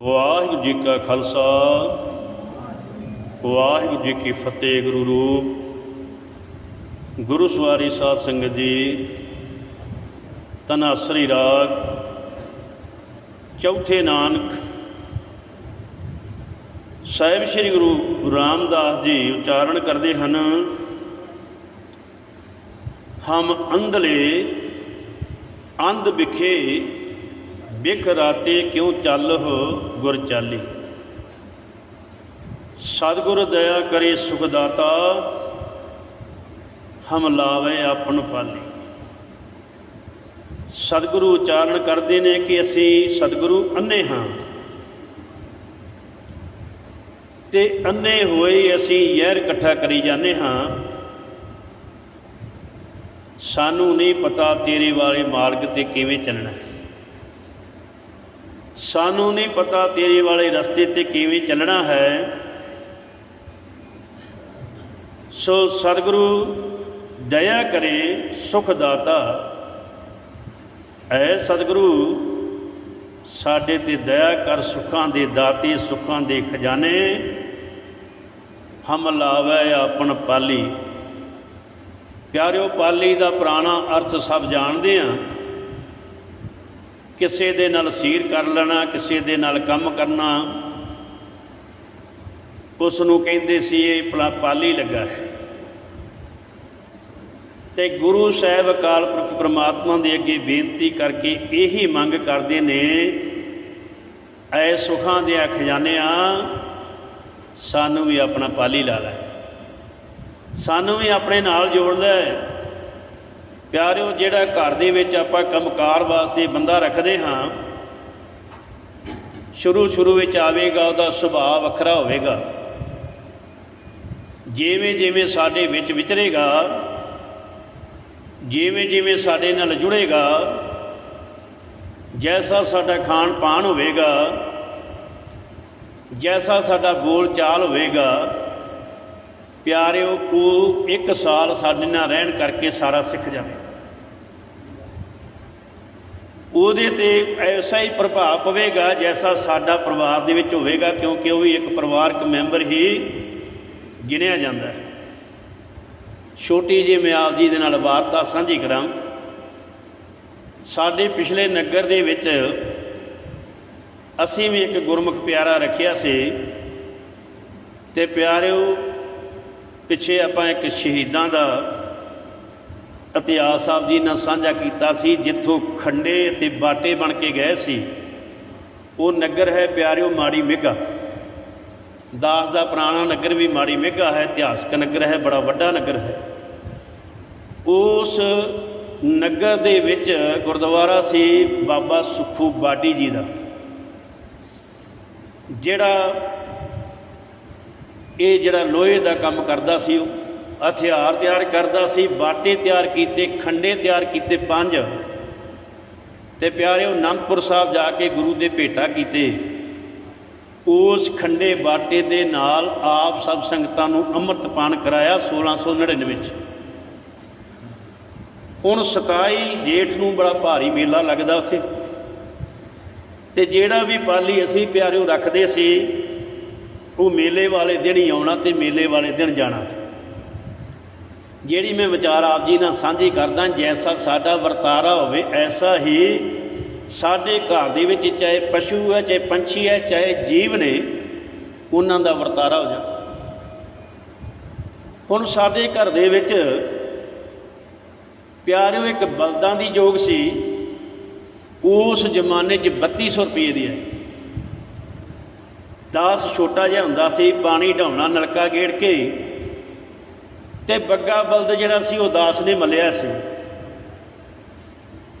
ਵਾਹਿਗੁਰੂ ਜੀ ਕਾ ਖਾਲਸਾ, ਵਾਹਿਗੁਰੂ ਜੀ ਕੀ ਫਤਿਹ ਗੁਰੂ ਰੂਪ। ਗੁਰੂ ਸਵਾਰੀ ਸਾਧ ਸੰਗਤ ਜੀ ਤਨਾਸਰੀ ਰਾਗ, ਚੌਥੇ ਨਾਨਕ, ਸਾਹਿਬ ਸ੍ਰੀ ਗੁਰੂ ਰਾਮਦਾਸ ਜੀ ਉਚਾਰਨ ਕਰਦੇ ਹਨ, ਹਮ ਅੰਧਲੇ ਅੰਧ ਵਿਖੇ ਬਿਖ ਰਾਤੇ ਕਿਉ ਚੱਲ ਹੋ ਗੁਰ ਚਾਲੀ? ਸਤਿਗੁਰ ਦਇਆ ਕਰੇ ਸੁਖ ਦਾਤਾ ਹਮ ਲਾਵੇ ਆਪਨ ਪਾਲੀ। ਸਤਿਗੁਰੂ ਉਚਾਰਨ ਕਰਦੇ ਨੇ ਕਿ ਅਸੀਂ ਸਤਿਗੁਰੂ ਅੰਨੇ ਹਾਂ। ਤੇ ਅੰਨੇ ਹੋਏ ਅਸੀਂ ਯਹਿਰ ਇਕੱਠਾ ਕਰੀ ਜਾਂਦੇ ਹਾਂ। ਸਾਨੂੰ ਨਹੀਂ ਪਤਾ ਤੇਰੇ ਵਾਲੇ ਮਾਰਗ ਤੇ ਕਿਵੇਂ ਚੱਲਣਾ। ਹੈ ਸਾਨੂੰ ਨਹੀਂ ਪਤਾ ਤੇਰੇ ਵਾਲੇ ਰਸਤੇ ਤੇ ਕਿਵੇਂ ਚੱਲਣਾ ਹੈ। ਸੋ ਸਤਿਗੁਰੂ ਦਇਆ ਕਰੇ, ਸੁਖ ਦਾਤਾ। ਐ ਸਤਿਗੁਰੂ, ਸਾਡੇ ਤੇ ਦਇਆ ਕਰ ਸੁੱਖਾਂ ਦੇ ਦਾਤੇ, ਸੁੱਖਾਂ ਦੇ ਖਜ਼ਾਨੇ। ਹਮ ਲਾਵੇ ਆਪਣ ਪਾਲੀ। ਪਿਆਰਿਓ, ਪਾਲੀ ਦਾ ਪੁਰਾਣਾ ਅਰਥ ਸਭ ਜਾਣਦੇ ਆ। ਕਿਸੇ ਦੇ ਨਾਲ ਸੀਰ ਕਰ ਲੈਣਾ, ਕਿਸੇ ਦੇ ਨਾਲ ਕੰਮ ਕਰਨਾ। ਉਸ ਨੂੰ ਕਹਿੰਦੇ ਸੀ, ਇਹ ਪਲਾ- ਪਾਲੀ ਲੱਗਾ ਹੈ। ਤੇ ਗੁਰੂ ਸਾਹਿਬ ਅਕਾਲ ਪੁਰਖ ਪ੍ਰਮਾਤਮਾ ਦੇ ਅੱਗੇ ਬੇਨਤੀ ਕਰਕੇ ਇਹੀ ਮੰਗ ਕਰਦੇ ਨੇ, ਐ ਸੁਖਾਂ ਦੇ ਖਜ਼ਾਨਿਆਂ ਸਾਨੂੰ ਵੀ ਆਪਣਾ ਪਾਲੀ ਲਾ ਲੈ। ਸਾਨੂੰ ਵੀ ਆਪਣੇ ਨਾਲ ਜੋੜ ਲੈ ਪਿਆਰਿਓ, ਜਿਹੜਾ ਘਰ ਦੇ ਵਿੱਚ ਆਪਾਂ ਕੰਮਕਾਰ ਵਾਸਤੇ ਬੰਦਾ ਰੱਖਦੇ ਹਾਂ, ਸ਼ੁਰੂ ਸ਼ੁਰੂ ਵਿੱਚ ਆਵੇਗਾ, ਉਹਦਾ ਸੁਭਾਅ ਵੱਖਰਾ ਹੋਵੇਗਾ। ਜਿਵੇਂ ਜਿਵੇਂ ਸਾਡੇ ਵਿੱਚ ਵਿਚਰੇਗਾ, ਜਿਵੇਂ ਜਿਵੇਂ ਸਾਡੇ ਨਾਲ ਜੁੜੇਗਾ, ਜੈਸਾ ਸਾਡਾ ਖਾਣ ਪਾਣ ਹੋਵੇਗਾ, ਜੈਸਾ ਸਾਡਾ ਬੋਲ ਚਾਲ ਹੋਵੇਗਾ ਪਿਆਰਿਓ ਉਹ ਇੱਕ ਸਾਲ ਸਾਡੇ ਨਾਲ ਰਹਿਣ ਕਰਕੇ ਸਾਰਾ ਸਿੱਖ ਜਾਵੇ। ਉਹਦੇ ਤੇ ਐਸਾ ਹੀ ਪ੍ਰਭਾਵ ਪਵੇਗਾ ਜੈਸਾ ਸਾਡਾ ਪਰਿਵਾਰ ਦੇ ਵਿੱਚ ਹੋਵੇਗਾ, ਕਿਉਂਕਿ ਉਹ ਵੀ ਇੱਕ ਪਰਿਵਾਰਕ ਮੈਂਬਰ ਹੀ ਗਿਣਿਆ ਜਾਂਦਾ ਹੈ। ਛੋਟੀ ਜਿਹੀ ਮੈਂ ਆਪ ਜੀ ਦੇ ਨਾਲ ਵਾਰਤਾ ਸਾਂਝੀ ਕਰਾਂ। ਸਾਡੇ ਪਿਛਲੇ ਨਗਰ ਦੇ ਵਿੱਚ ਅਸੀਂ ਵੀ ਇੱਕ ਗੁਰਮੁਖ ਪਿਆਰਾ ਰੱਖਿਆ ਸੀ। ਤੇ ਪਿਆਰਿਓ ਪਿੱਛੇ ਆਪਾਂ ਇੱਕ ਸ਼ਹੀਦਾਂ ਦਾ ਇਤਿਹਾਸ ਆਪ ਜੀ ਨਾਲ ਸਾਂਝਾ ਕੀਤਾ ਸੀ, ਜਿੱਥੋਂ ਖੰਡੇ ਤੇ ਬਾਟੇ ਬਣ ਕੇ ਗਏ ਸੀ। ਉਹ ਨਗਰ ਹੈ ਪਿਆਰਿਓ ਮਾੜੀ ਮੇਗਾ। ਦਾਸ ਦਾ ਪੁਰਾਣਾ ਨਗਰ ਵੀ ਮਾੜੀ ਮੇਗਾ ਹੈ, ਇਤਿਹਾਸਕ ਨਗਰ ਹੈ, ਬੜਾ ਵੱਡਾ ਨਗਰ ਹੈ। ਉਸ ਨਗਰ ਦੇ ਵਿੱਚ ਗੁਰਦੁਆਰਾ ਸੀ ਬਾਬਾ ਸੁਖੂ ਬਾਡੀ ਜੀ ਦਾ, ਜਿਹੜਾ ਇਹ ਜਿਹੜਾ ਲੋਹੇ ਦਾ ਕੰਮ ਕਰਦਾ ਸੀ ਉਹ, ਹਥਿਆਰ ਤਿਆਰ ਕਰਦਾ ਸੀ, ਬਾਟੇ ਤਿਆਰ ਕੀਤੇ, ਖੰਡੇ ਤਿਆਰ ਕੀਤੇ ਪੰਜ। ਤੇ ਪਿਆਰਿਓ, ਅਨੰਦਪੁਰ ਸਾਹਿਬ ਜਾ ਕੇ ਗੁਰੂ ਦੇ ਭੇਟਾ ਕੀਤੇ। ਉਸ ਖੰਡੇ ਬਾਟੇ ਦੇ ਨਾਲ ਆਪ ਸਭ ਸੰਗਤਾਂ ਨੂੰ ਅੰਮ੍ਰਿਤ ਪਾਨ ਕਰਾਇਆ 1699 ਵਿੱਚ। ਹੁਣ 27 ਜੇਠ ਨੂੰ ਬੜਾ ਭਾਰੀ ਮੇਲਾ ਲੱਗਦਾ ਉੱਥੇ। ਤੇ ਜਿਹੜਾ ਵੀ ਪਾਲੀ ਅਸੀਂ ਪਿਆਰਿਓ ਰੱਖਦੇ ਸੀ ਉਹ ਮੇਲੇ ਵਾਲੇ ਦਿਨ ਹੀ ਆਉਣਾ ਤੇ ਮੇਲੇ ਵਾਲੇ ਦਿਨ ਜਾਣਾ। ਜਿਹੜੀ ਮੈਂ ਵਿਚਾਰ ਆਪ ਜੀ ਨਾਲ ਸਾਂਝੀ ਕਰਦਾ, ਜੈਸਾ ਸਾਡਾ ਵਰਤਾਰਾ ਹੋਵੇ, ਐਸਾ ਹੀ ਸਾਡੇ ਘਰ ਦੇ ਵਿੱਚ ਚਾਹੇ ਪਸ਼ੂ ਹੈ, ਚਾਹੇ ਪੰਛੀ ਹੈ, ਚਾਹੇ ਜੀਵ ਨੇ, ਉਹਨਾਂ ਦਾ ਵਰਤਾਰਾ ਹੋ ਜਾਂਦਾ ਹੁਣ ਸਾਡੇ ਘਰ ਦੇ ਵਿੱਚ ਪਿਆਰਿਓ, ਇੱਕ ਬਲਦਾਂ ਦੀ ਜੋਗ ਸੀ, ਉਸ ਜ਼ਮਾਨੇ 'ਚ 3200 ਰੁਪਏ ਦੀ ਹੈ ਦਾਸ ਛੋਟਾ ਜਿਹਾ ਹੁੰਦਾ ਸੀ, ਪਾਣੀ ਢਾਉਣਾ ਨਲਕਾ ਗੇੜ ਕੇ ਤੇ ਬੱਗਾ ਬਲਦ ਜਿਹੜਾ ਸੀ, ਉਹ ਦਾਸ ਨੇ ਮੱਲਿਆ ਸੀ।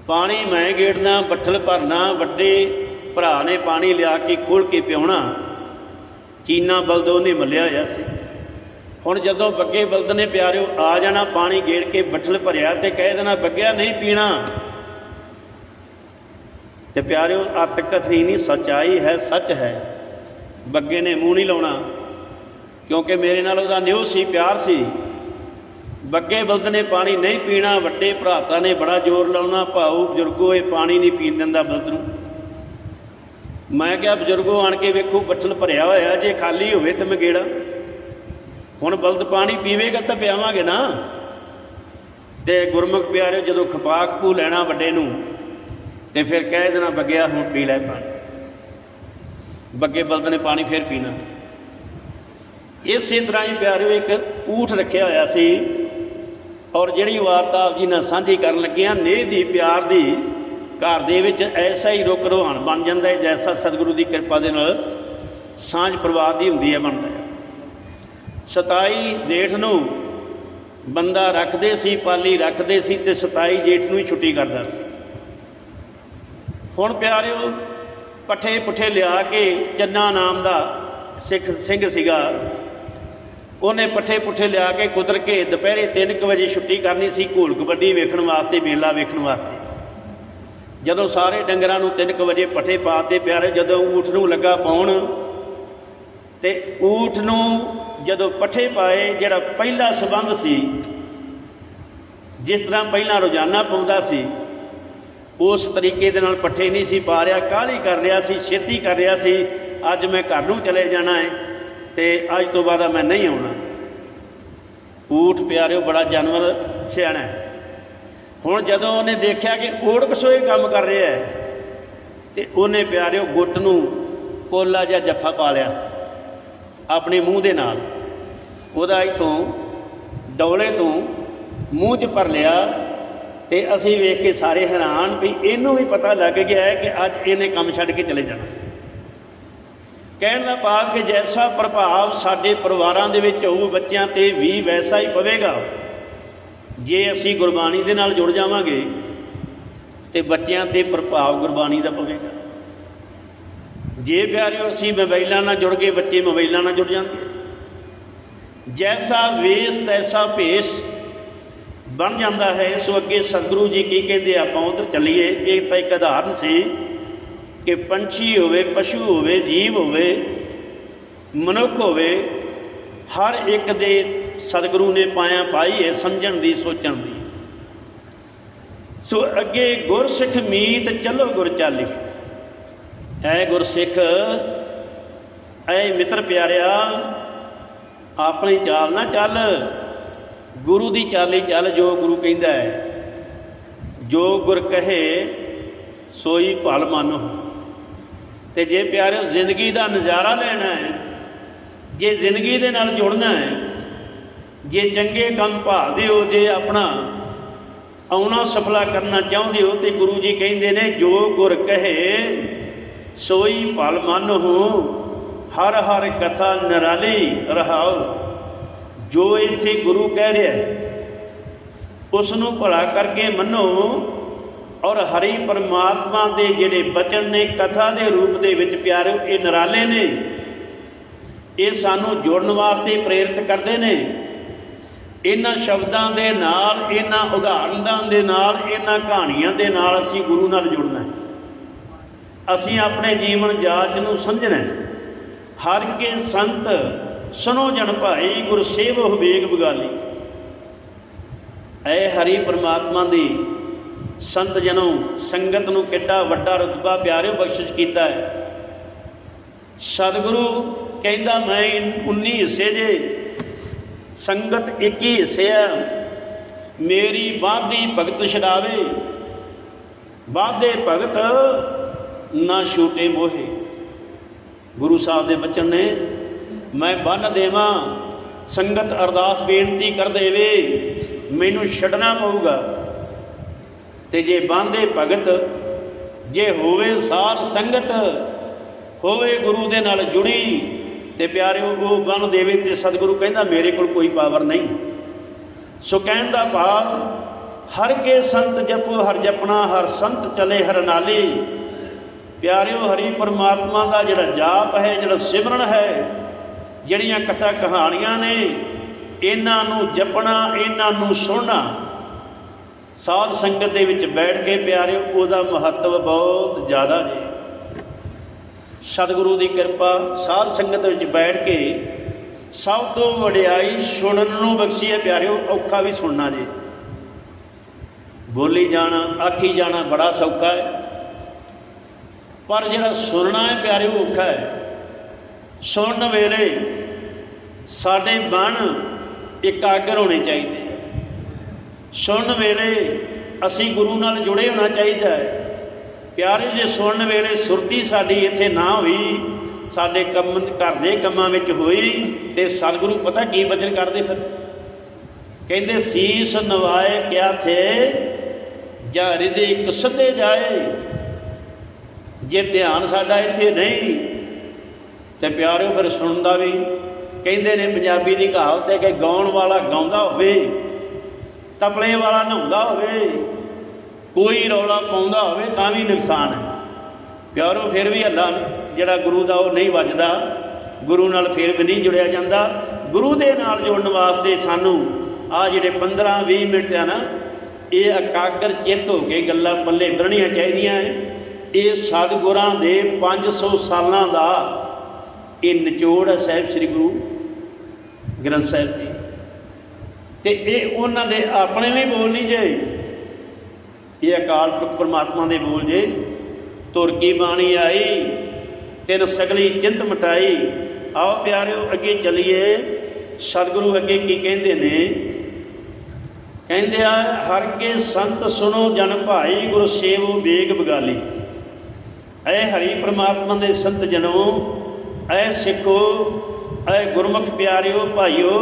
ਪਾਣੀ ਮੈਂ ਗੇੜਨਾ, ਬੱਠਲ ਭਰਨਾ, ਵੱਡੇ ਭਰਾ ਨੇ ਪਾਣੀ ਲਿਆ ਕੇ ਖੋਲ ਕੇ ਪਿਉਣਾ ਚੀਨਾ ਬਲਦ ਉਹਨੇ ਮੱਲਿਆ ਹੋਇਆ ਸੀ। ਹੁਣ ਜਦੋਂ ਬੱਗੇ ਬਲਦ ਨੇ ਪਿਆਰਿਓ, ਆ ਜਾਣਾ ਪਾਣੀ ਗੇੜ ਕੇ ਬੱਠਲ ਭਰਿਆ ਤੇ ਕਹਿ ਦੇਣਾ, ਬੱਗਿਆ ਨਹੀਂ ਪੀਣਾ। ਤੇ ਪਿਆਰਿਓ ਅਤ ਕਥਨੀ ਨਹੀਂ ਸਚਾਈ ਹੈ, ਸੱਚ ਹੈ। ਬੱਗੇ ਨੇ ਮੂੰਹ ਨਹੀਂ ਲਾਉਣਾ, ਕਿਉਂਕਿ ਮੇਰੇ ਨਾਲ ਉਹਦਾ ਨਿਉ ਸੀ, ਪਿਆਰ ਸੀ। ਬੱਗੇ ਬਲਦ ਨੇ ਪਾਣੀ ਨਹੀਂ ਪੀਣਾ, ਵੱਡੇ ਭਰਾਤਾ ਨੇ ਬੜਾ ਜ਼ੋਰ ਲਾਉਣਾ, ਭਾਊ ਬਜ਼ੁਰਗੋ, ਇਹ ਪਾਣੀ ਨਹੀਂ ਪੀਣ ਦਿੰਦਾ ਬਲਦ ਨੂੰ। ਮੈਂ ਕਿਹਾ, ਬਜ਼ੁਰਗੋ, ਆਣ ਕੇ ਵੇਖੋ ਬੱਠਲ ਭਰਿਆ ਹੋਇਆ, ਜੇ ਖਾਲੀ ਹੋਵੇ ਤੇ ਮਗੇੜਾ। ਹੁਣ ਬਲਦ ਪਾਣੀ ਪੀਵੇਗਾ ਤਾਂ ਪਿਆਵਾਂਗੇ ਨਾ। ਤੇ ਗੁਰਮੁਖ ਪਿਆਰਿਓ, ਜਦੋਂ ਖਪਾ ਖਪੂ ਲੈਣਾ ਵੱਡੇ ਨੂੰ, ਤੇ ਫਿਰ ਕਹਿ ਦੇਣਾ, ਬੱਗਿਆ, ਹੁਣ ਪੀ ਲੈ ਪਾਣੀ। ਬੱਗੇ ਬਲਦ ਨੇ ਪਾਣੀ ਫਿਰ ਪੀਣਾ। ਇਸੇ ਤਰ੍ਹਾਂ ਹੀ ਪਿਆਰਿਓ, ਇੱਕ ਊਠ ਰੱਖਿਆ ਹੋਇਆ ਸੀ ਔਰ ਜਿਹੜੀ ਵਾਰਤਾ ਆਪ ਜੀ ਨਾਲ ਸਾਂਝੀ ਕਰਨ ਲੱਗਿਆ ਨੇਹ ਦੀ ਪਿਆਰ ਦੀ ਘਰ ਦੇ ਵਿੱਚ ਐਸਾ ਹੀ ਰੁੱਖ ਰੋਹਾਨ ਬਣ ਜਾਂਦਾ ਹੈ, ਜੈਸਾ ਸਤਿਗੁਰੂ ਦੀ ਕਿਰਪਾ ਦੇ ਨਾਲ ਸਾਂਝ ਪਰਿਵਾਰ ਦੀ ਹੁੰਦੀ ਹੈ, ਬਣਦਾ ਹੈ। 27 ਜੇਠ ਨੂੰ ਬੰਦਾ ਰੱਖਦੇ ਸੀ, ਪਾਲੀ ਰੱਖਦੇ ਸੀ ਤੇ 27 ਜੇਠ ਨੂੰ ਹੀ ਛੁੱਟੀ ਕਰਦਾ ਸੀ। ਹੁਣ ਪਿਆਰਿਓ ਪੱਠੇ ਪੁੱਠੇ ਲਿਆ ਕੇ ਚੰਨਾ ਨਾਮ ਦਾ ਸਿੱਖ ਸਿੰਘ ਸੀਗਾ। ਉਹਨੇ ਪੱਠੇ ਪੁੱਠੇ ਲਿਆ ਕੇ ਕੁਦਰ ਕੇ ਦੁਪਹਿਰੇ 3:00 ਵਜੇ ਛੁੱਟੀ ਕਰਨੀ ਸੀ ਘੋਲ ਕਬੱਡੀ ਵੇਖਣ ਵਾਸਤੇ, ਮੇਲਾ ਵੇਖਣ ਵਾਸਤੇ। ਜਦੋਂ ਸਾਰੇ ਡੰਗਰਾਂ ਨੂੰ 3:00 ਵਜੇ ਪੱਠੇ ਪਾਤੇ ਪਿਆਰੇ, ਜਦੋਂ ਊਠ ਨੂੰ ਲੱਗਾ ਪਾਉਣ, ਤੇ ਊਠ ਨੂੰ ਜਦੋਂ ਪੱਠੇ ਪਾਏ, ਜਿਹੜਾ ਪਹਿਲਾ ਸਬੰਧ ਸੀ, ਜਿਸ ਤਰ੍ਹਾਂ ਪਹਿਲਾਂ ਰੋਜ਼ਾਨਾ ਪਾਉਂਦਾ ਸੀ ਉਸ ਤਰੀਕੇ ਦੇ ਨਾਲ ਪੱਠੇ ਨਹੀਂ ਸੀ ਪਾ ਰਿਹਾ, ਕਾਹਲੀ ਕਰ ਰਿਹਾ ਸੀ, ਛੇਤੀ ਕਰ ਰਿਹਾ ਸੀ, ਅੱਜ ਮੈਂ ਘਰ ਨੂੰ ਚਲੇ ਜਾਣਾ ਹੈ ਤੇ ਅੱਜ ਤੋਂ ਬਾਅਦ ਮੈਂ ਨਹੀਂ ਆਉਣਾ। ਊਠ ਪਿਆਰਿਓ, ਬੜਾ ਜਾਨਵਰ ਸਿਆਣਾ ਹੈ। ਹੁਣ ਜਦੋਂ ਉਹਨੇ ਦੇਖਿਆ ਕਿ ਓੜਕਸੋਏ ਕੰਮ ਕਰ ਰਿਹਾ ਹੈ, ਤੇ ਉਹਨੇ ਪਿਆਰਿਓ ਗੁੱਟ ਨੂੰ ਕੋਲਾ ਜਾਂ ਜੱਫਾ ਪਾ ਲਿਆ, ਆਪਣੇ ਮੂੰਹ ਦੇ ਨਾਲ। ਉਹਦਾ ਇਥੋਂ ਡੌਲੇ ਤੋਂ ਮੂੰਹ 'ਚ ਭਰ ਲਿਆ ਤੇ ਅਸੀਂ ਵੇਖ ਕੇ ਸਾਰੇ ਹੈਰਾਨ ਵੀ ਇਹਨੂੰ ਵੀ ਪਤਾ ਲੱਗ ਗਿਆ ਹੈ ਕਿ ਅੱਜ ਇਹਨੇ ਕੰਮ ਛੱਡ ਕੇ ਚਲੇ ਜਾਣਾ। ਕਹਿਣ ਦਾ ਭਾਵ ਕਿ ਜੈਸਾ ਪ੍ਰਭਾਵ ਸਾਡੇ ਪਰਿਵਾਰਾਂ ਦੇ ਵਿੱਚ ਹੋਊ, ਬੱਚਿਆਂ ਤੇ ਵੀ ਵੈਸਾ ਹੀ ਪਵੇਗਾ। ਜੇ ਅਸੀਂ ਗੁਰਬਾਣੀ ਦੇ ਨਾਲ ਜੁੜ ਜਾਵਾਂਗੇ, ਤੇ ਬੱਚਿਆਂ ਤੇ ਪ੍ਰਭਾਵ ਗੁਰਬਾਣੀ ਦਾ ਪਵੇਗਾ। ਜੇ ਪਿਆਰਿਓ, ਅਸੀਂ ਮੋਬਾਈਲਾਂ ਨਾਲ ਜੁੜ ਗਏ, ਬੱਚੇ ਮੋਬਾਈਲਾਂ ਨਾਲ ਜੁੜ ਜਾਂਦੇ। ਜੈਸਾ ਵੇਸ, ਤੈਸਾ ਭੇਸ ਬਣ ਜਾਂਦਾ ਹੈ, ਸੋ ਅੱਗੇ ਸਤਿਗੁਰੂ ਜੀ ਕੀ ਕਹਿੰਦੇ, ਆਪਾਂ ਉਧਰ ਚੱਲੀਏ। ਇਹ ਤਾਂ ਇੱਕ ਉਦਾਹਰਨ ਸੀ ਕਿ ਪੰਛੀ ਹੋਵੇ, ਪਸ਼ੂ ਹੋਵੇ, ਜੀਵ ਹੋਵੇ, ਮਨੁੱਖ ਹੋਵੇ, ਹਰ ਇੱਕ ਦੇ ਸਤਿਗੁਰੂ ਨੇ ਪਾਇਆ ਪਾਈ ਹੈ ਸਮਝਣ ਦੀ, ਸੋਚਣ ਦੀ। ਸੋ ਅੱਗੇ ਗੁਰਸਿੱਖ ਮੀਤ ਚੱਲੋ ਗੁਰ ਚਾਲੀ। ਐ ਗੁਰਸਿੱਖ, ਐ ਮਿੱਤਰ ਪਿਆਰਿਆ, ਆਪਣੀ ਚਾਲ ਨਾ ਚੱਲ। ਗੁਰੂ ਦੀ ਚਾਲੀ ਚੱਲ ਜੋ ਗੁਰੂ ਕਹਿੰਦਾ ਹੈ, ਜੋ ਗੁਰ ਕਹੇ, ਸੋਈ ਭਲ ਮੰਨੋ ਤੇ ਜੇ ਪਿਆਰਿਓ, ਜ਼ਿੰਦਗੀ ਦਾ ਨਜ਼ਾਰਾ ਲੈਣਾ ਹੈ, ਜੇ ਜ਼ਿੰਦਗੀ ਦੇ ਨਾਲ ਜੁੜਨਾ ਹੈ, ਜੇ ਚੰਗੇ ਕੰਮ ਭਾਲਦੇ ਹੋ, ਜੇ ਆਪਣਾ ਆਉਣਾ ਸਫਲਾ ਕਰਨਾ ਚਾਹੁੰਦੇ ਹੋ, ਤੇ ਗੁਰੂ ਜੀ ਕਹਿੰਦੇ ਨੇ, ਜੋ ਗੁਰ ਕਹੇ, ਸੋਈ ਭਲ ਮੰਨੋ ਹਰ ਹਰ ਕਥਾ ਨਿਰਾਲੀ ਰਹਾਓ। ਜੋ ਇੱਥੇ ਗੁਰੂ ਕਹਿ ਰਿਹਾ ਉਸ ਨੂੰ ਭਲਾ ਕਰਕੇ ਮੰਨੋ ਔਰ ਹਰੀ ਪਰਮਾਤਮਾ ਦੇ ਜਿਹੜੇ ਬਚਨ ਨੇ, ਕਥਾ ਦੇ ਰੂਪ ਦੇ ਵਿੱਚ ਪਿਆਰੇ ਇਹ ਨਿਰਾਲੇ ਨੇ। ਇਹ ਸਾਨੂੰ ਜੁੜਨ ਵਾਸਤੇ ਪ੍ਰੇਰਿਤ ਕਰਦੇ ਨੇ। ਇਹਨਾਂ ਸ਼ਬਦਾਂ ਦੇ ਨਾਲ, ਇਹਨਾਂ ਉਦਾਹਰਨਾਂ ਦੇ ਨਾਲ, ਇਹਨਾਂ ਕਹਾਣੀਆਂ ਦੇ ਨਾਲ ਅਸੀਂ ਗੁਰੂ ਨਾਲ ਜੁੜਨਾ ਹੈ। ਅਸੀਂ ਆਪਣੇ ਜੀਵਨ ਜਾਚ ਨੂੰ ਸਮਝਣਾ ਹੈ। ਹਰ ਕੇ ਸੰਤ ਸੁਣੋ ਜਨ ਭਾਈ ਗੁਰ ਸੇਵ ਵੇਗ ਬਗਾਲੀ। ਐ ਹਰੀ ਪ੍ਰਮਾਤਮਾ ਦੀ ਸੰਤ ਜਨੋ ਸੰਗਤ ਨੂੰ ਕਿੱਡਾ ਵੱਡਾ ਰਤਬਾ ਪਿਆਰਿਓ ਬਖਸ਼ਿਸ਼ ਕੀਤਾ ਹੈ। ਸਤਿਗੁਰੂ ਕਹਿੰਦਾ, ਮੈਂ 19 ਹਿੱਸੇ ਜੇ, ਸੰਗਤ 21 ਹਿੱਸੇ ਆ ਮੇਰੀ ਬਾਧੀ ਭਗਤ ਛਡਾਵੇ ਬਾਧੇ ਭਗਤ ਨਾ ਛੂਟੇ ਮੋਹੇ। ਗੁਰੂ ਸਾਹਿਬ ਦੇ ਬਚਨ ਨੇ ਮੈਂ ਬੰਨ ਦੇਵਾਂ। ਸੰਗਤ ਅਰਦਾਸ ਬੇਨਤੀ ਕਰ ਦੇਵੇ, ਮੈਨੂੰ ਛੱਡਣਾ ਪਊਗਾ। ਤੇ ਜੇ ਬਾਂਦੇ ਭਗਤ, ਜੇ ਹੋਵੇ ਸਾਰ ਸੰਗਤ, ਹੋਵੇ ਗੁਰੂ ਦੇ ਨਾਲ ਜੁੜੀ, ਤੇ ਪਿਆਰਿਓ, ਉਹ ਬੰਨ ਦੇਵੇ ਤੇ ਸਤਿਗੁਰੂ ਕਹਿੰਦਾ, ਮੇਰੇ ਕੋਲ ਕੋਈ ਪਾਵਰ ਨਹੀਂ। ਸੋ ਕਹਿਣ ਦਾ ਭਾਵ, ਹਰ ਕੇ ਸੰਤ ਜਪੋ, ਹਰ ਜਪਣਾ, ਹਰ ਸੰਤ ਚਲੇ, ਹਰ ਨਾਲੇ। ਪਿਆਰਿਓ, ਹਰੀ ਪਰਮਾਤਮਾ ਦਾ ਜਿਹੜਾ ਜਾਪ ਹੈ, ਜਿਹੜਾ ਸਿਮਰਨ ਹੈ ਜਿਹੜੀਆਂ ਕਥਾ ਕਹਾਣੀਆਂ ਨੇ, ਇਹਨਾਂ ਨੂੰ ਜਪਣਾ, ਇਹਨਾਂ ਨੂੰ ਸੁਣਨਾ। ਸਾਧ ਸੰਗਤ ਦੇ ਵਿੱਚ ਬੈਠ ਕੇ ਪਿਆਰਿਓ, ਉਹਦਾ ਮਹੱਤਵ ਬਹੁਤ ਜ਼ਿਆਦਾ ਹੈ। ਸਤਿਗੁਰੂ ਦੀ ਕਿਰਪਾ ਸਾਧ ਸੰਗਤ ਵਿੱਚ ਬੈਠ ਕੇ ਸਭ ਤੋਂ ਵਡਿਆਈ ਸੁਣਨ ਨੂੰ ਬਖਸ਼ੀ ਹੈ ਪਿਆਰਿਓ, ਔਖਾ ਵੀ ਸੁਣਨਾ ਜੀ। ਬੋਲੀ ਜਾਣਾ, ਆਖੀ ਜਾਣਾ ਬੜਾ ਸੌਖਾ ਹੈ। ਪਰ ਜਿਹੜਾ ਸੁਣਨਾ ਹੈ ਪਿਆਰੇ ਔਖਾ ਹੈ। ਸੁਣਨ ਵੇਲੇ ਸਾਡੇ ਮਨ ਇਕਾਗਰ ਹੋਣੇ ਚਾਹੀਦੇ ਆ। ਸੁਣਨ ਵੇਲੇ ਅਸੀਂ ਗੁਰੂ ਨਾਲ ਜੁੜੇ ਹੋਣਾ ਚਾਹੀਦਾ ਹੈ। ਪਿਆਰੇ ਜੇ ਸੁਣਨ ਵੇਲੇ ਸੁਰਤੀ ਸਾਡੀ ਇੱਥੇ ਨਾ ਹੋਈ, ਸਾਡੇ ਕੰਮ, ਘਰ ਦੇ ਕੰਮਾਂ ਵਿੱਚ ਹੋਈ, ਤੇ ਸਤਿਗੁਰੂ ਪਤਾ ਕੀ ਬਚਨ ਕਰਦੇ ਫਿਰ? ਕਹਿੰਦੇ, ਸੀਸ ਨਵਾਏ ਕਿਆ ਥੇ? ਜਾਂ ਹਿਰਦੇ ਇੱਕ ਸੱਦੇ ਜਾਏ। ਜੇ ਧਿਆਨ ਸਾਡਾ ਇੱਥੇ ਨਹੀਂ ਤੇ ਪਿਆਰਿਓ ਫਿਰ ਸੁਣਦਾ ਵੀ, ਕਹਿੰਦੇ ਨੇ ਪੰਜਾਬੀ ਦੀ ਕਹਾਵਤ ਹੈ ਕਿ ਗਾਉਣ ਵਾਲਾ ਗਾਉਂਦਾ ਹੋਵੇ, ਤਪਲੇ ਵਾਲਾ ਨਹਾਉਂਦਾ ਹੋਵੇ, ਕੋਈ ਰੌਲਾ ਪਾਉਂਦਾ ਹੋਵੇ ਤਾਂ ਵੀ ਨੁਕਸਾਨ ਹੈ। ਪਿਆਰੋ ਫਿਰ ਵੀ ਅੱਲਾ ਜਿਹੜਾ ਗੁਰੂ ਦਾ ਉਹ ਨਹੀਂ ਵੱਜਦਾ, ਗੁਰੂ ਨਾਲ ਫਿਰ ਵੀ ਨਹੀਂ ਜੁੜਿਆ ਜਾਂਦਾ। ਗੁਰੂ ਦੇ ਨਾਲ ਜੁੜਨ ਵਾਸਤੇ ਸਾਨੂੰ ਆ ਜਿਹੜੇ 15 20 ਮਿੰਟ ਆ ਨਾ, ਇਹ ਇਕਾਗਰ ਚਿੱਤ ਹੋ ਕੇ ਗੱਲਾਂ ਪੱਲੇ ਬੰਨਣੀਆਂ ਚਾਹੀਦੀਆਂ ਹੈ। ਇਹ ਸਤਿਗੁਰਾਂ ਦੇ 500 ਸਾਲਾਂ ਦਾ ਇਹ ਨਿਚੋੜ ਹੈ ਸਾਹਿਬ ਸ੍ਰੀ ਗੁਰੂ ਗ੍ਰੰਥ ਸਾਹਿਬ ਜੀ। ਤੇ ਇਹ ਉਹਨਾਂ ਦੇ ਆਪਣੇ ਵੀ ਬੋਲ ਨਹੀਂ ਜੇ। ਇਹ ਅਕਾਲ ਪੁਰਖ ਪਰਮਾਤਮਾ ਦੇ ਬੋਲ ਜੇ। ਤੁਰ ਕੀ ਬਾਣੀ ਆਈ, ਤਿੰਨ ਸਗਲੀ ਚਿੰਤ ਮਟਾਈ। ਆਓ ਪਿਆਰਿਓ, ਅੱਗੇ ਚੱਲੀਏ। ਸਤਿਗੁਰੂ ਅੱਗੇ ਕੀ ਕਹਿੰਦੇ ਨੇ? ਕਹਿੰਦੇ ਆ, ਹਰ ਕੇ ਸੰਤ ਸੁਣੋ ਜਨ ਭਾਈ, ਗੁਰ ਸੇਵੋ ਬੇਗ ਬਗਾਲੀ। ਐ ਹਰੀ ਪ੍ਰਮਾਤਮਾ ਦੇ ਸੰਤ ਜਨੋ ਐ ਸਿੱਖੋ, ਐ ਗੁਰਮੁਖ ਪਿਆਰਿਓ, ਭਾਈਓ,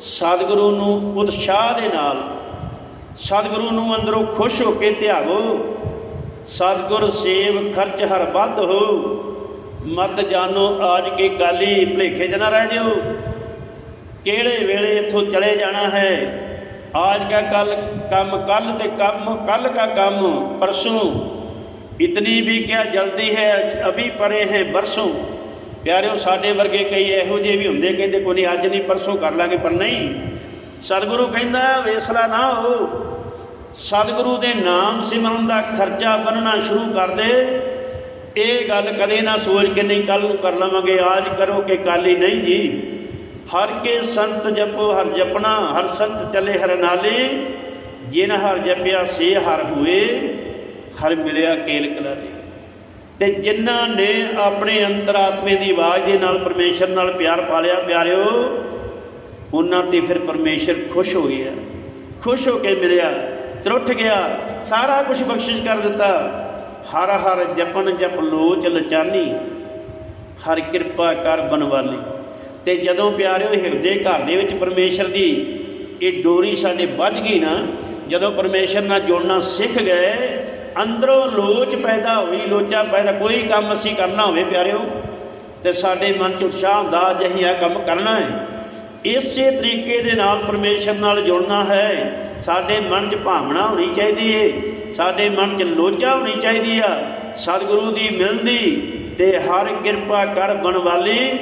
ਸਤਿਗੁਰੂ ਨੂੰ ਉਤਸ਼ਾਹ ਦੇ ਨਾਲ, ਸਤਿਗੁਰੂ ਨੂੰ ਅੰਦਰੋਂ ਖੁਸ਼ ਹੋ ਕੇ ਧਿਆਵੋ, ਸਤਿਗੁਰ ਸੇਵ ਖਰਚ ਹਰ ਵੱਧ ਹੋ, ਮਤ ਜਾਣੋ ਆਜ ਕੇ ਗਾਲੀ ਭਲੇਖੇ 'ਚ ਨਾ ਰਹਿ ਜਿਓ, ਕਿਹੜੇ ਵੇਲੇ ਇੱਥੋਂ ਚਲੇ ਜਾਣਾ ਹੈ, ਆਜ ਕਾ ਕੱਲ, ਕੰਮ ਕੱਲ ਤੇ ਕੰਮ, ਕੱਲ ਕਾ ਕੰਮ, ਪਰਸੋਂ, ਇਤਨੀ ਵੀ ਕਿਆ ਜਲਦੀ ਹੈ, ਅਭੀ ਪਰੇ ਹੈ ਬਰਸੋਂ ਪਿਆਰਿਓ, ਸਾਡੇ ਵਰਗੇ ਕਈ ਇਹੋ ਜਿਹੇ ਵੀ ਹੁੰਦੇ, ਕਹਿੰਦੇ ਕੋਈ ਨਹੀਂ, ਅੱਜ ਨਹੀਂ, ਪਰਸੋਂ ਕਰ ਲਾਂਗੇ, ਪਰ ਨਹੀਂ। ਸਤਿਗੁਰੂ ਕਹਿੰਦਾ, ਵੇਸਲਾ ਨਾ ਹੋ। ਸਤਿਗੁਰੂ ਦੇ ਨਾਮ ਸਿਮਰਨ ਦਾ ਖਰਚਾ ਬੰਨਣਾ ਸ਼ੁਰੂ ਕਰ ਦੇ। ਇਹ ਗੱਲ ਕਦੇ ਨਾ ਸੋਚ ਕੇ ਨਹੀਂ ਕੱਲ ਨੂੰ ਕਰ ਲਵਾਂਗੇ, ਆਜ ਕਰੋ ਕਿ ਕੱਲ ਹੀ ਨਹੀਂ ਜੀ। ਹਰ ਕੇ ਸੰਤ ਜਪੋ, ਹਰ ਜਪਣਾ, ਹਰ ਸੰਤ ਚਲੇ, ਹਰ ਨਾਲੇ। ਜਿਨ ਹਰ ਜਪਿਆ, ਸੇ ਹਰ ਹੋਏ। ਹਰ ਮਿਲਿਆ, ਕੇਲ ਕਲਾਲੇ। ਤੇ ਜਿਨ੍ਹਾਂ ਨੇ ਆਪਣੇ ਅੰਤਰਾਤਮੇ ਦੀ ਆਵਾਜ਼ ਦੇ ਨਾਲ ਪਰਮੇਸ਼ਰ ਨਾਲ ਪਿਆਰ ਪਾ ਲਿਆ, ਪਿਆਰਿਓ, ਉਹਨਾਂ ਤੇ ਫਿਰ ਪਰਮੇਸ਼ਰ ਖੁਸ਼ ਹੋ ਗਿਆ। ਖੁਸ਼ ਹੋ ਕੇ ਮਿਲਿਆ, ਤਰੁੱਠ ਗਿਆ, ਸਾਰਾ ਕੁਝ ਬਖਸ਼ਿਸ਼ ਕਰ ਦਿੱਤਾ। ਹਰ ਹਰ ਜਪਨ ਜਪ ਲੋਚ ਲਚਾਨੀ, ਹਰ ਕਿਰਪਾ ਕਰ ਬਨਵਾਲੀ। ਤੇ ਜਦੋਂ ਪਿਆਰਿਓ ਹਿਰਦੇ ਘਰ ਦੇ ਵਿੱਚ ਪਰਮੇਸ਼ਰ ਦੀ ਇਹ ਡੋਰੀ ਸਾਡੇ ਵੱਜ ਗਈ ਨਾ, ਜਦੋਂ ਪਰਮੇਸ਼ਰ ਨਾਲ ਜੁੜਨਾ ਸਿੱਖ ਗਏ ਅੰਦਰੋਂ ਲੋਚ ਪੈਦਾ ਹੋਈ, ਲੋਚਾ ਪੈਦਾ, ਕੋਈ ਕੰਮ ਅਸੀਂ ਕਰਨਾ ਹੋਵੇ ਪਿਆਰਿਓ, ਤੇ ਸਾਡੇ ਮਨ 'ਚ ਉਤਸ਼ਾਹ ਹੁੰਦਾ ਅੱਜ ਅਸੀਂ ਇਹ ਕੰਮ ਕਰਨਾ ਹੈ। ਇਸੇ ਤਰੀਕੇ ਦੇ ਨਾਲ ਪਰਮੇਸ਼ਰ ਨਾਲ ਜੁੜਨਾ ਹੈ। ਸਾਡੇ ਮਨ 'ਚ ਭਾਵਨਾ ਹੋਣੀ ਚਾਹੀਦੀ ਏ, ਸਾਡੇ ਮਨ 'ਚ ਲੋਚਾ ਹੋਣੀ ਚਾਹੀਦੀ ਆ, ਸਤਿਗੁਰੂ ਦੀ ਮਿਲਦੀ ਤੇ ਹਰ ਕਿਰਪਾ ਕਰ ਬਣਵਾਲੀ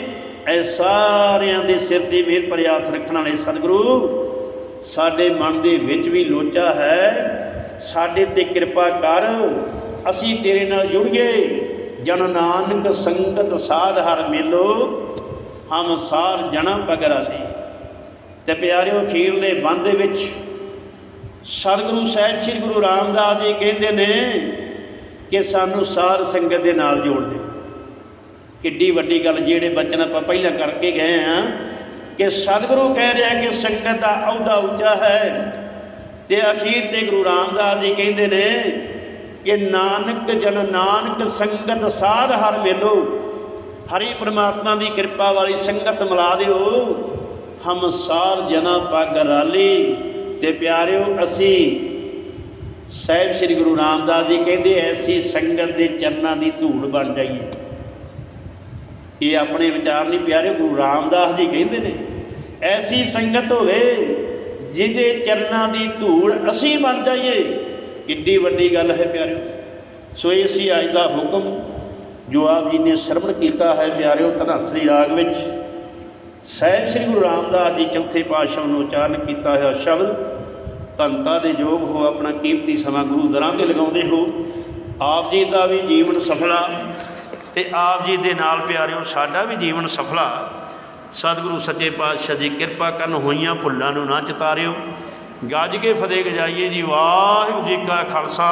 ਐ ਸਾਰਿਆਂ ਦੇ ਸਿਰ ਤੇ ਮਿਹਰ ਭਰਿਆ ਹੱਥ ਰੱਖਣ ਵਾਲੇ ਸਤਿਗੁਰੂ, ਸਾਡੇ ਮਨ ਦੇ ਵਿੱਚ ਵੀ ਲੋਚਾ ਹੈ। ਸਾਡੇ ਤੇ ਕਿਰਪਾ ਕਰ, ਅਸੀਂ ਤੇਰੇ ਨਾਲ ਜੁੜ ਗਏ। ਜਨ ਨਾਨਕ ਸੰਗਤ ਸਾਧ ਹਰ ਮੇਲੋ, ਹਮ ਸਾਰ ਜਣਾ ਪਗਰਾਲੀ। ਤੇ ਪਿਆਰਿਓ ਅਖੀਰਲੇ ਬੰਦ ਦੇ ਵਿੱਚ ਸਤਿਗੁਰੂ ਸਾਹਿਬ ਸ੍ਰੀ ਗੁਰੂ ਰਾਮਦਾਸ ਜੀ ਕਹਿੰਦੇ ਨੇ ਕਿ ਸਾਨੂੰ ਸਾਰ ਸੰਗਤ ਦੇ ਨਾਲ ਜੋੜ ਦਿਓ। ਕਿੱਡੀ ਵੱਡੀ ਗੱਲ ਜਿਹੜੇ ਬਚਨ ਆਪਾਂ ਪਹਿਲਾਂ ਕਰਕੇ ਗਏ ਆ ਕਿ ਸਤਿਗੁਰੂ ਕਹਿ ਰਿਹਾ ਕਿ ਸੰਗਤ ਦਾ ਅਹੁਦਾ ਉੱਚਾ ਹੈ। ਤੇ ਅਖੀਰ ਤੇ ਗੁਰੂ ਰਾਮਦਾਸ ਜੀ ਕਹਿੰਦੇ ਨੇ ਕਿ ਨਾਨਕ ਜਨ ਨਾਨਕ ਸੰਗਤ ਸਾਧ ਹਰ ਮੇਲੋ, ਹਰੀ ਪ੍ਰਮਾਤਮਾ ਦੀ ਕਿਰਪਾ ਵਾਲੀ ਸੰਗਤ ਮਿਲਾ ਦਿਓ। ਹਮ ਸਾਰ ਜਨਾ ਪਗ ਰਾਲੀ ਤੇ ਪਿਆਰਿਓ, ਅਸੀਂ ਸਾਹਿਬ ਸ੍ਰੀ ਗੁਰੂ ਰਾਮਦਾਸ ਜੀ ਕਹਿੰਦੇ, ਐਸੀ ਸੰਗਤ ਦੇ ਚਰਨਾਂ ਦੀ ਧੂੜ ਬਣ ਜਾਈਏ। ਇਹ ਆਪਣੇ ਵਿਚਾਰ ਨਹੀਂ ਪਿਆਰੇ, ਗੁਰੂ ਰਾਮਦਾਸ ਜੀ ਕਹਿੰਦੇ ਨੇ, ਐਸੀ ਸੰਗਤ ਹੋਵੇ ਜਿਹਦੇ ਚਰਨਾਂ ਦੀ ਧੂੜ ਅਸੀਂ ਬਣ ਜਾਈਏ। ਕਿੱਡੀ ਵੱਡੀ ਗੱਲ ਹੈ ਪਿਆਰਿਓ। ਸੋ ਇਹ ਸੀ ਅੱਜ ਦਾ ਹੁਕਮ, ਜੋ ਆਪ ਜੀ ਨੇ ਸ਼ਰਵਣ ਕੀਤਾ ਹੈ ਪਿਆਰਿਓ ਧਨਸਰੀ ਰਾਗ ਵਿੱਚ। ਸਾਹਿਬ ਸ੍ਰੀ ਗੁਰੂ ਰਾਮਦਾਸ ਜੀ ਚੌਥੇ ਪਾਤਸ਼ਾਹ ਨੂੰ ਉਚਾਰਨ ਕੀਤਾ ਹੋਇਆ ਸ਼ਬਦ ਤੰਤਾ ਦੇ ਯੋਗ ਹੋ ਆਪਣਾ ਕੀਮਤੀ ਸਮਾਂ ਗੁਰੂ ਦਰਾਂ ਤੇ ਲਗਾਉਂਦੇ ਹੋ। ਆਪ ਜੀ ਦਾ ਵੀ ਜੀਵਨ ਸਫਲਾ ਤੇ ਆਪ ਜੀ ਦੇ ਨਾਲ ਪਿਆਰਿਓ ਸਾਡਾ ਵੀ ਜੀਵਨ ਸਫਲਾ। ਸਤਿਗੁਰੂ ਸੱਚੇ ਪਾਤਸ਼ਾਹ ਜੀ ਕਿਰਪਾ ਕਰਨ ਹੋਈਆਂ ਭੁੱਲਾਂ ਨੂੰ ਨਾ ਚਿਤਾਰਿਓ। ਗੱਜ ਕੇ ਫਤਿਹ ਗਜਾਈਏ ਜੀ, ਵਾਹਿਗੁਰੂ ਜੀ ਕਾ ਖਾਲਸਾ,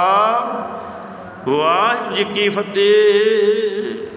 ਵਾਹਿਗੁਰੂ ਜੀ ਕੀ ਫਤਿਹ।